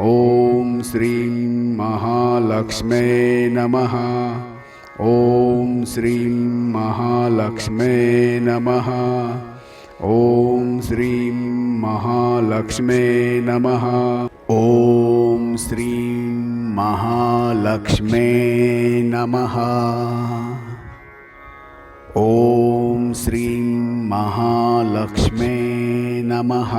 ॐ श्रीं महालक्ष्मे नमः। ॐ श्रीं महालक्ष्मे नमः। ॐ श्रीं महालक्ष्मे नमः। ॐ श्रीं महालक्ष्मे नमः। ॐ श्रीं महालक्ष्मे नमः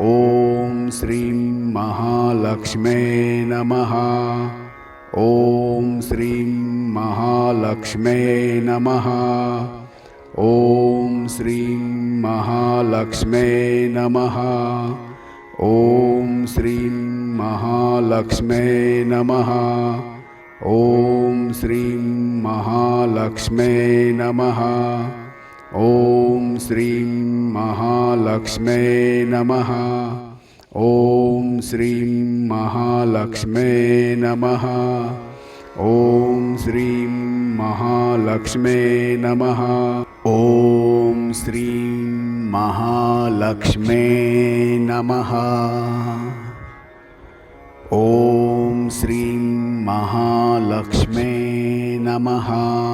ॐ श्रीं महालक्ष्मे नमः। ॐ श्रीं महालक्ष्मे नमः। ॐ श्रीं महालक्ष्मे नमः। ॐ श्रीं महालक्ष्मे नमः। ॐ श्रीं महालक्ष्मे नमः ॐ श्रीं महालक्ष्मे नमः। ॐ श्रीं महालक्ष्मे नमः। ॐ श्रीं महालक्ष्मे नमः। ॐ श्रीं महालक्ष्मे नमः। ॐ श्रीं महालक्ष्मे नमः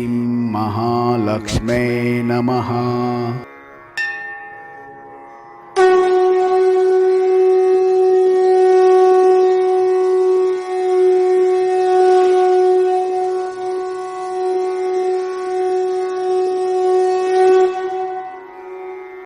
महालक्ष्मे नमः।